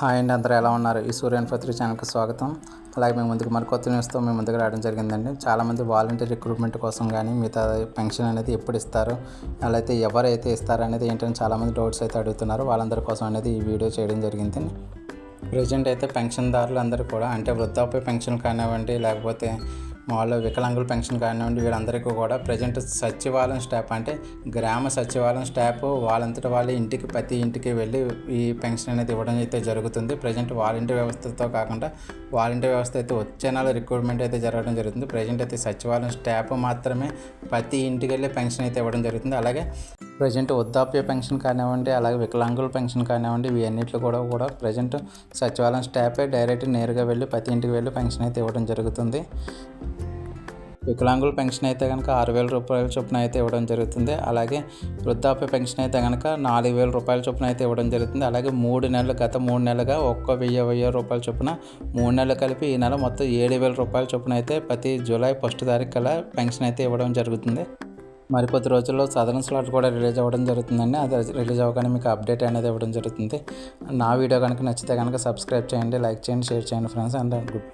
Hi అండి అందరూ ఎలా ఉన్నారు? ఈ సూర్యన్ ఫత్రి ఛానల్కి స్వాగతం. అలాగే మేము ముందుకు మరి కొత్త న్యూస్తో మేము ముందుకు రావడం జరిగిందండి. చాలామంది వాలంటీర్ రిక్రూట్మెంట్ కోసం కానీ మిగతా పెన్షన్ అనేది ఎప్పుడు ఇస్తారు అలా అయితే ఎవరైతే ఇస్తారు అనేది ఏంటని చాలామంది డౌట్స్ అయితే అడుగుతున్నారు. వాళ్ళందరి కోసం అనేది ఈ వీడియో చేయడం జరిగింది. ప్రజెంట్ అయితే పెన్షన్దారులు అందరూ కూడా అంటే వృద్ధాప్య పెన్షన్ కానివ్వండి లేకపోతే వాళ్ళు వికలాంగుల పెన్షన్ కానివ్వండి వీళ్ళందరికీ కూడా ప్రజెంట్ సచివాలయం స్టాప్ అంటే గ్రామ సచివాలయం స్టాఫ్ వాళ్ళంతటి వాళ్ళ ఇంటికి ప్రతి ఇంటికి వెళ్ళి ఈ పెన్షన్ అనేది ఇవ్వడం అయితే జరుగుతుంది. ప్రజెంట్ వాలంటీర్ వ్యవస్థతో కాకుండా వాలంటీర్ వ్యవస్థ అయితే వచ్చే నెల రిక్రూట్మెంట్ అయితే జరగడం జరుగుతుంది. ప్రజెంట్ అయితే సచివాలయం స్టాఫ్ మాత్రమే ప్రతి ఇంటికి వెళ్ళి పెన్షన్ అయితే ఇవ్వడం జరుగుతుంది. అలాగే ప్రజెంట్ వృద్ధాప్య పెన్షన్ కానివ్వండి అలాగే వికలాంగుల పెన్షన్ కానివ్వండి ఇవన్నిట్లో కూడా కూడా ప్రజెంట్ సచివాలయం స్టాఫే డైరెక్ట్ నేరుగా వెళ్ళి ప్రతి ఇంటికి వెళ్ళి పెన్షన్ అయితే ఇవ్వడం జరుగుతుంది. వికలాంగుల పెన్షన్ అయితే కనుక ఆరు వేల రూపాయల చొప్పున అయితే ఇవ్వడం జరుగుతుంది. అలాగే వృద్ధాప్య పెన్షన్ అయితే కనుక నాలుగు వేల రూపాయల చొప్పున అయితే ఇవ్వడం జరుగుతుంది. అలాగే మూడు నెలలు గత మూడు నెలలుగా ఒక్క వెయ్యి వెయ్యి రూపాయల చొప్పున మూడు నెలలు కలిపి ఈ నెల మొత్తం ఏడు వేల రూపాయల చొప్పున అయితే ప్రతి జూలై ఫస్ట్ తారీఖు కల్లా పెన్షన్ అయితే ఇవ్వడం జరుగుతుంది. మరి కొద్ది రోజుల్లో సదరన్ స్లాట్ కూడా రిలీజ్ అవ్వడం జరుగుతుందండి. అది రిలీజ్ అవ్వగానే మీకు అప్డేట్ అనేది ఇవ్వడం జరుగుతుంది. నా వీడియో కనుక నచ్చితే కనుక సబ్స్క్రైబ్ చేయండి లైక్ చేయండి షేర్ చేయండి ఫ్రెండ్స్. And good